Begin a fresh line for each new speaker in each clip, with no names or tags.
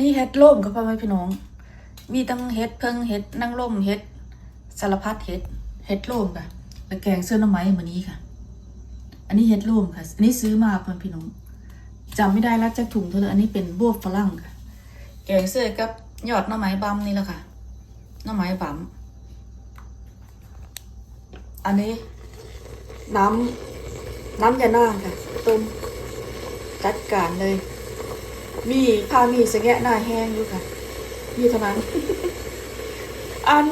นี้เฮ็ดล่มกับพ่อแม่พี่น้อง มีตั้งเฮ็ดเพิ่งเฮ็ดนั่งล่มเฮ็ดสารพัดเฮ็ดเฮ็ดล่มค่ะแล้วแกงเสื้อน้ำไม้มือนี้ค่ะ อันนี้เฮ็ดล่มค่ะ อันนี้ซื้อมาพ่อแม่พี่น้องจำไม่ได้ล้วจากถุงเท่าไหร่อันนี้เป็นบวบฝรั่งค่ะ แกงเสื้อกับยอดน้ำไม้บำนี่แหละค่ะน้ำไม้บำอันนี้น้ำน้ำยาหน้าค่ะต้มจัดการเลย มีผ้ามีสแงะหน้าแห้งอยู่ค่ะ มีเท่านั้น อัน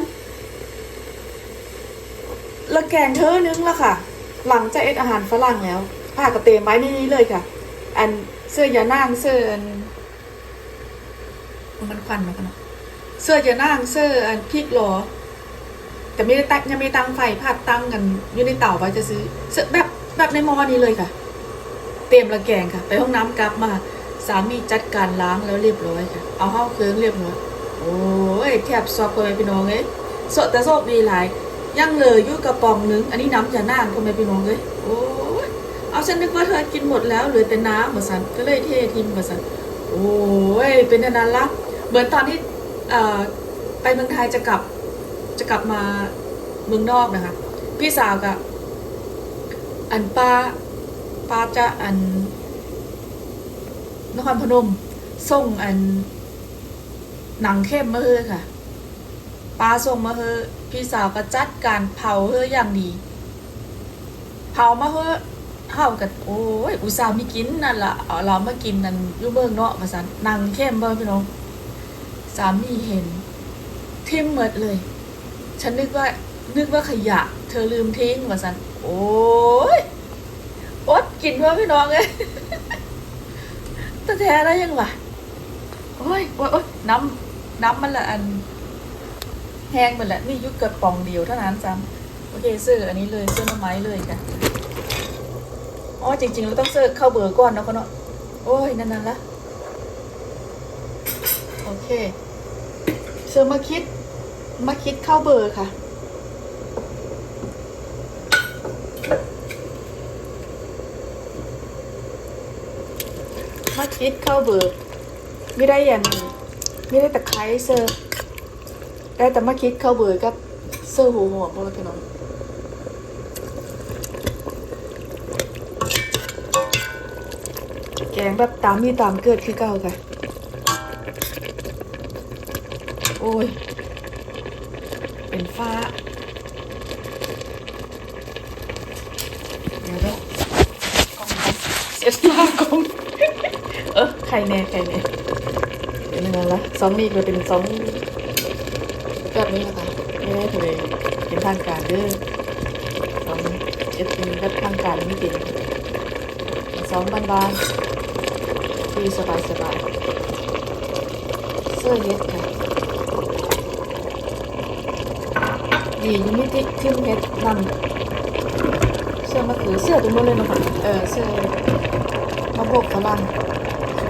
ละแกงเธอนึงละค่ะ หลังจากเอ็ดอาหารฝรั่งแล้วผ้ากระเตมไว้ในนี้เลยค่ะ อันเสื้อยานางเสื้อนมันควันไหมคะเนาะเสื้อยานางเสื้ออันพริกหรอแต่ไม่ได้ตั้งยังไม่ตั้งไฟผัดตั้งกันอยู่ในเตาไว้จะซื้อเสื้อแบบแบบในมอนี้เลยค่ะ เตรียมละแกงค่ะ ไปห้องน้ำกลับมา สามีจัดการล้างแล้วเรียบร้อยค่ะ เอาเข้าเครื่องเรียบร้อย โอ้ยแทบซอกพ่อแม่พี่น้องเอ้ยสดแต่โชคดีหลายยังเลยยู่กระป๋องหนึง อันนี้น้ำจะน่านพ่อแม่พี่น้องเอ้ยโอ้ยเอาฉันนึกว่าเธอกินหมดแล้วเหลือแต่น้ำมาสันก็เลยเททิ้งมาสันโอ้ยเป็นนนั้นละเหมือนตอนที่ไปเมืองไทยจะกลับ จะกลับมาเมืองนอกนะคะ พี่สาวกับอันป้าป้าจะอัน นครพนมส่งอัน หนังเข้มมาเฮอค่ะป้าส่งมาเฮอพี่สาวก็จัดการเผาเฮออย่างดี เผามาเฮอเฮากันโอ้ยอุตส่าห์มีกินนั่นละเอาเรามากินนั่นอยู่เมืองเนาะมาสันหนังเข้มเบิ่งพี่น้องสามีเห็นทิ้งหมดเลย ฉันนึกว่านึกว่าขยะ เธอลืมทิ้งมาสันโอ้ยอดกินเพื่อพี่น้องเลย ตะแท้แล้วยังวะโอ้ยโอ้ยโอ้ยน้ำน้ำมันละอันแห้งหมดแล้วนี่ยุกเกิดปองเดียวเท่านั้นจำโอเคซื้ออันนี้เลยซื้อน้ำไม้เลยค่ะอ๋อจริงๆเราต้องซื้อข้าวเบอร์ก่อนเนาะเขาเนาะโอ้ยนั่นๆละโอเคเซื้อมาคิดมาคิดข้าวเบอร์ค่ะ มาคิดข้าเบอร์ไม่ได้อย่างไม่ได้ตะไคร้เซอร์ได้แต่มาคิดเข้าเบอร์กับเซอร์หัวหัวพวกพี่น้องแกงแบบตามมีตามเกิดคือเก่าค่ะโอ้ย เป็นฟ้า เดี๋ยวเด้อกล้องเสียหน้ากล้อง ออใครแน่ใครแน่เป็นยังไงละซอมมี่ก็เป็นซอมแบบนี้นะคะไม่ได้เลยเป็นทางการเด้อซอมเอฟเป็นแบบทางการไม่เป็นซอมบ้านๆที่สบายๆเสื้อเฮ็ดค่ะดียังไม่ติทิมเฮ็ดนำเสื้อมะเขือเสื้อตัวนู้นเลยนะคะเออเสื้อมะบกฝรั่ง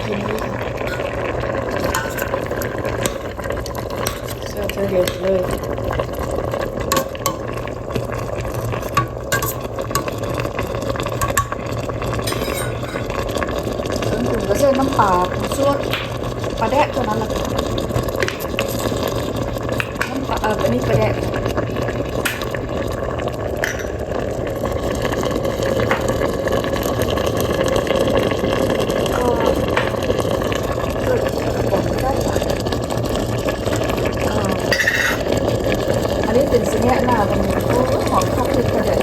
เสื้อเธอเด็ดเลยจนถึงก็เสื้อน้ำปลาผงชูรสปลาแดกเท่านั้นแหละค่ะน้ำปลาเอออันนี้ปลาแดกก็ เกิดผมได้ค่ะอ่าอันนี้เป็นสีแง่หน้าวันนี้โอ้หอมข้าวพริกกระเด็ด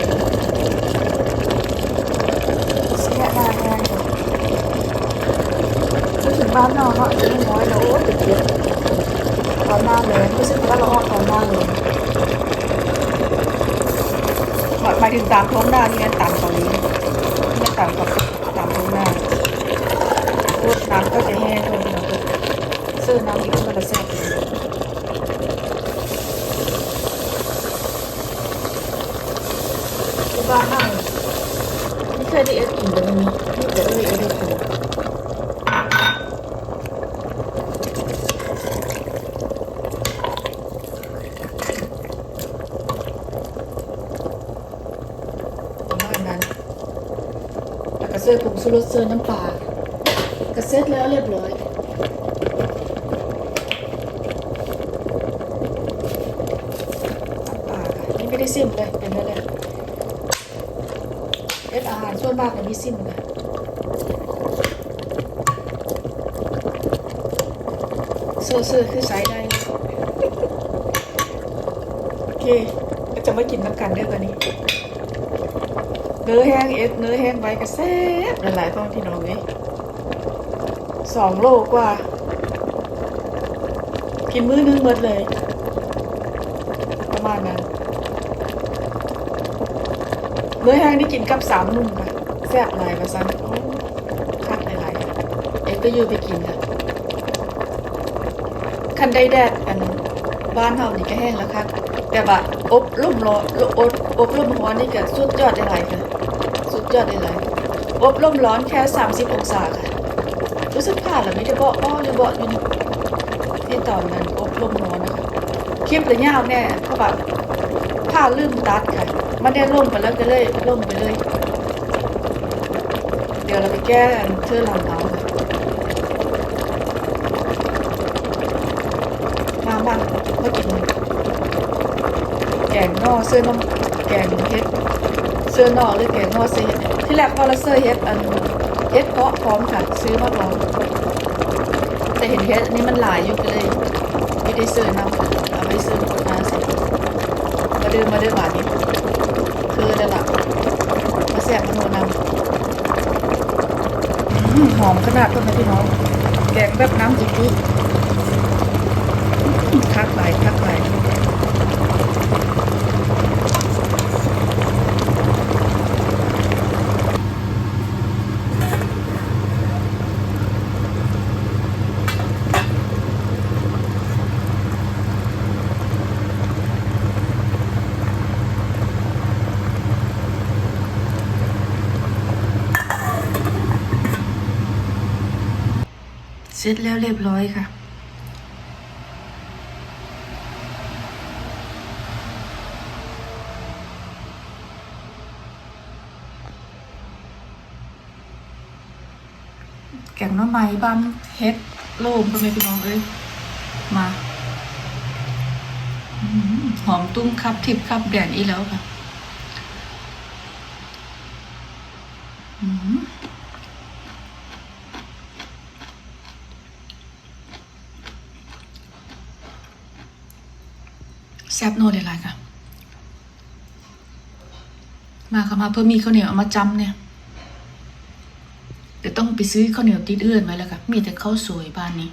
สีแง่หน้าแห้งค่ะนึกถึงบ้านนอกเนาะจะไม่น้อยแล้วโอ้ติดเยอะตอนหน้าเลยไม่ใช่ว่าเราออกตอนหน้าเลยหมามท้องหน้านี่งั้นตามตอนนี้นี่ต่ำกับตามท้องหน้าพูดน้ำก็จะแห้งเลยนะซื้อน้ำอีกก็จะแซ่บที่บ้านนั่งไม่เคยได้เอ็ดกินแบบนี้นี่เด็ด ยผงสุรสเซยน้ำปลากระเซ็ตแล้วเรียบร้อย ปลาค่ะนี่ไม่ได้ซิมเลย เป็นอะลรเอฟอาหารส่วนมากมันไม่ซิมนะเสื้อคือใช้ได้ โอเค ก็จะมากินน้ำกันเด้อตอนนี้ เนื้อแห้งเอ็ดเนื้อแห้งไว้ก็แซ่บหลายๆท้องพี่น้องเลยสองโลกว่า กินมื้อนึงหมดเลย ประมาณนั้นเนื้อแห้งนี่กินกับสามนุ่มค่ะแซ่บหลายประสันคักหลายๆเอ็ดก็อยืไปกินค่ะคันได้แดดอันบ้านเฮานี่ก็แห้งแล้วค่ะ แต่ว่าอบร่มร้อนอบอบร่มร้อนนี่ก็สุดยอดได้หลายค่ะ สุดยอดได้หลายอบร่มร้อนแค่ 30 องศาค่ะ รู้สึกผ่านหรือไม่ได้บอกอ้อหรือบอกอยู่ที่ตอนนั้นอบร่มร้อนนะคะคลิปเลยยาวแน่เพราะแบบผ้าลืมตัดค่ะมันได้ล่มไปแล้วก็เลยล่มไปเลย เดี๋ยวเราไปแก้เทื่อหลังเอามามากิน แก งนอเสื้อน้ำแกงเฮ็ดเสื้อนอกหรือแกงนอกเสื้อเฮ็ดที่แรกพอเราเสื้อเฮ็ดอันเฮ็ดเพาะพร้อมค่ะ ซื้อมาพร้อมแต่เห็นเฮ็ดอันนี้มันหลายอยู่ก็เลยไม่ได้ซื้อนำเอาไปซื้อคนมาสิมาดื้อมาดื้อหวานนี่คือได้ละมาแสบมโนนำอื้อหอมขนาดต้นนะพี่น้องแกงแบบน้ำจุ๊บๆทักไหลายทักไหลายเส ร็จแล้วเรียบร้อยค่ะ แกงน้ำไม้บ้านเฮ็ดโล่มพ่อแม่พี่น้องเอ้ยมาหอมตุ้มครับทิพย์ครับแดนอีแล้วค่ะ อื้อหือแซ่บโน่เลยๆค่ะ มาค่ะมาเพื่อมีข้าวเหนียวเอามาจำเนี่ยเดี๋ยวต้องไปซื้อข้าวเหนียวติดเอื้อนไว้แล้วค่ะ มีแต่ข้าวสวยบ้านนี้